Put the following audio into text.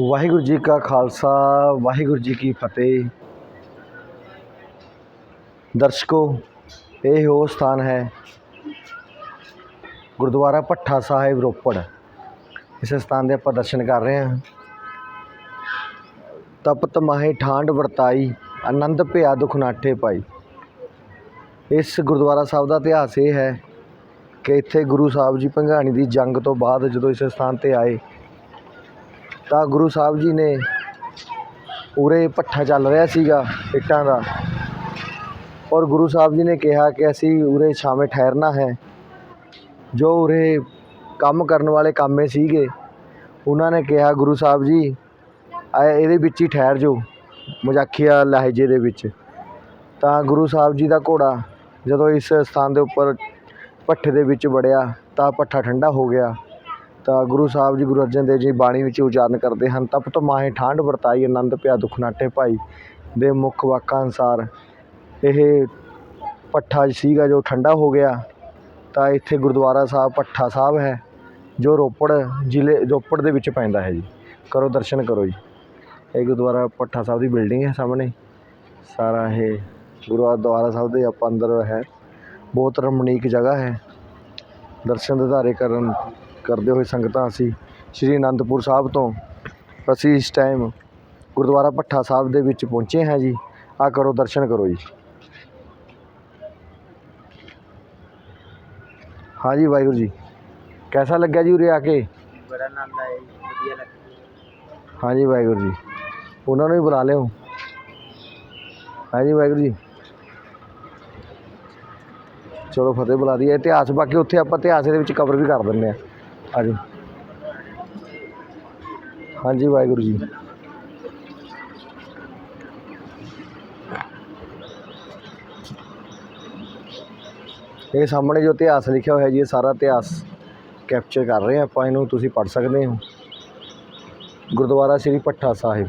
ਵਾਹਿਗੁਰੂ ਜੀ ਕਾ ਖਾਲਸਾ, ਵਾਹਿਗੁਰੂ ਜੀ ਕੀ ਫਤਿਹ। ਦਰਸ਼ਕੋ, ਇਹ ਉਹ ਸਥਾਨ ਹੈ, ਗੁਰਦੁਆਰਾ ਭੱਠਾ ਸਾਹਿਬ ਰੋਪੜ। ਇਸ ਸਥਾਨ ਦੇ ਆਪਾਂ ਦਰਸ਼ਨ ਕਰ ਰਹੇ ਹਾਂ। ਤਪਤ ਮਾਹੇ ਠਾਂਡ ਵਰਤਾਈ, ਆਨੰਦ ਭਿਆ ਦੁਖਨਾਠੇ ਪਾਈ। ਇਸ ਗੁਰਦੁਆਰਾ ਸਾਹਿਬ ਦਾ ਇਤਿਹਾਸ ਇਹ ਹੈ ਕਿ ਇੱਥੇ ਗੁਰੂ ਸਾਹਿਬ ਜੀ ਭੰਗਾਣੀ ਦੀ ਜੰਗ ਤੋਂ ਬਾਅਦ ਜਦੋਂ ਇਸ ਸਥਾਨ ਤੇ ਆਏ ਤਾਂ ਗੁਰੂ ਸਾਹਿਬ ਜੀ ਨੇ ਉਰੇ ਭੱਠਾ ਚੱਲ ਰਿਹਾ ਸੀਗਾ ਇੱਟਾਂ ਦਾ। ਔਰ ਗੁਰੂ ਸਾਹਿਬ ਜੀ ਨੇ ਕਿਹਾ ਕਿ ਅਸੀਂ ਉਰੇ ਛਾਵੇਂ ਠਹਿਰਨਾ ਹੈ। ਜੋ ਉਰੇ ਕੰਮ ਕਰਨ ਵਾਲੇ ਕਾਮੇ ਸੀਗੇ, ਉਹਨਾਂ ਨੇ ਕਿਹਾ, ਗੁਰੂ ਸਾਹਿਬ ਜੀ ਆ ਇਹਦੇ ਵਿੱਚ ਹੀ ਠਹਿਰ ਜਾਓ, ਮਜ਼ਾਕੀਆ ਲਹਿਜੇ ਦੇ ਵਿੱਚ। ਤਾਂ ਗੁਰੂ ਸਾਹਿਬ ਜੀ ਦਾ ਘੋੜਾ ਜਦੋਂ ਇਸ ਸਥਾਨ ਦੇ ਉੱਪਰ ਭੱਠੇ ਦੇ ਵਿੱਚ ਵੜਿਆ, ਤਾਂ ਭੱਠਾ ਠੰਡਾ ਹੋ ਗਿਆ। ਤਾਂ ਗੁਰੂ ਸਾਹਿਬ ਜੀ ਗੁਰੂ ਅਰਜਨ ਦੇਵ ਜੀ ਬਾਣੀ ਵਿੱਚ ਉਚਾਰਨ ਕਰਦੇ ਹਨ, ਤਪ ਤੋਂ ਮਾਹੇ ਠਾਂਡ ਵਰਤਾਈ, ਆਨੰਦ ਪਿਆ ਦੁਖ ਨਾਟੇ ਭਾਈ ਦੇ ਮੁੱਖ ਵਾਕਾਂ ਅਨੁਸਾਰ ਇਹ ਭੱਠਾ ਸੀਗਾ ਜੋ ਠੰਡਾ ਹੋ ਗਿਆ। ਤਾਂ ਇੱਥੇ ਗੁਰਦੁਆਰਾ ਸਾਹਿਬ ਭੱਠਾ ਸਾਹਿਬ ਹੈ, ਜੋ ਰੋਪੜ ਜ਼ਿਲ੍ਹੇ, ਰੋਪੜ ਦੇ ਵਿੱਚ ਪੈਂਦਾ ਹੈ ਜੀ। ਕਰੋ ਦਰਸ਼ਨ ਕਰੋ ਜੀ। ਇਹ ਗੁਰਦੁਆਰਾ ਭੱਠਾ ਸਾਹਿਬ ਦੀ ਬਿਲਡਿੰਗ ਹੈ ਸਾਹਮਣੇ। ਸਾਰਾ ਇਹ ਗੁਰਦੁਆਰਾ ਸਾਹਿਬ ਦੇ ਆਪਾਂ ਅੰਦਰ ਹੈ। ਬਹੁਤ ਰਮਣੀਕ ਜਗ੍ਹਾ ਹੈ। ਦਰਸ਼ਨ ਦਿਦਾਰੇ ਕਰਨ ਕਰਦੇ ਹੋਏ ਸੰਗਤਾਂ ਅਸੀਂ ਸ਼੍ਰੀ ਅਨੰਦਪੁਰ ਸਾਹਿਬ ਤੋਂ ਅਸੀਂ ਇਸ ਟਾਈਮ ਗੁਰਦੁਆਰਾ ਭੱਠਾ ਸਾਹਿਬ ਦੇ ਵਿੱਚ ਪਹੁੰਚੇ ਹਾਂ ਜੀ। ਆ ਕਰੋ ਦਰਸ਼ਨ ਕਰੋ ਜੀ। ਹਾਂ ਜੀ ਵਾਹਿਗੁਰੂ ਜੀ। ਕੈਸਾ ਲੱਗਿਆ ਜੀ ਉਰੇ ਆ ਕੇ? ਬੜਾ ਆਨੰਦ ਆਇਆ ਜੀ ਵਧੀਆ ਲੱਗਿਆ ਹਾਂ ਜੀ ਵਾਹਿਗੁਰੂ ਜੀ। ਉਹਨਾਂ ਨੂੰ ਵੀ ਬੁਲਾ ਲਿਓ। ਹਾਂ ਜੀ ਵਾਹਿਗੁਰੂ ਜੀ। ਚਲੋ ਫਤਿਹ ਬੁਲਾ ਦਈਏ। ਇਤਿਹਾਸ ਬਾਕੀ ਉੱਥੇ ਆਪਾਂ ਇਤਿਹਾਸ ਦੇ ਵਿੱਚ ਕਵਰ ਵੀ ਕਰ ਦਿੰਦੇ ਆ ਆ ਜੀ ਹਾਂਜੀ, ਵਾਹਿਗੁਰੂ ਜੀ। ਇਹ ਸਾਹਮਣੇ ਜੋ ਇਤਿਹਾਸ ਲਿਖਿਆ ਹੋਇਆ ਜੀ, ਇਹ ਸਾਰਾ ਇਤਿਹਾਸ ਕੈਪਚਰ ਕਰ ਰਹੇ ਹਾਂ ਆਪਾਂ, ਇਹਨੂੰ ਤੁਸੀਂ ਪੜ੍ਹ ਸਕਦੇ ਹੋ। ਗੁਰਦੁਆਰਾ ਸ੍ਰੀ ਭੱਠਾ ਸਾਹਿਬ।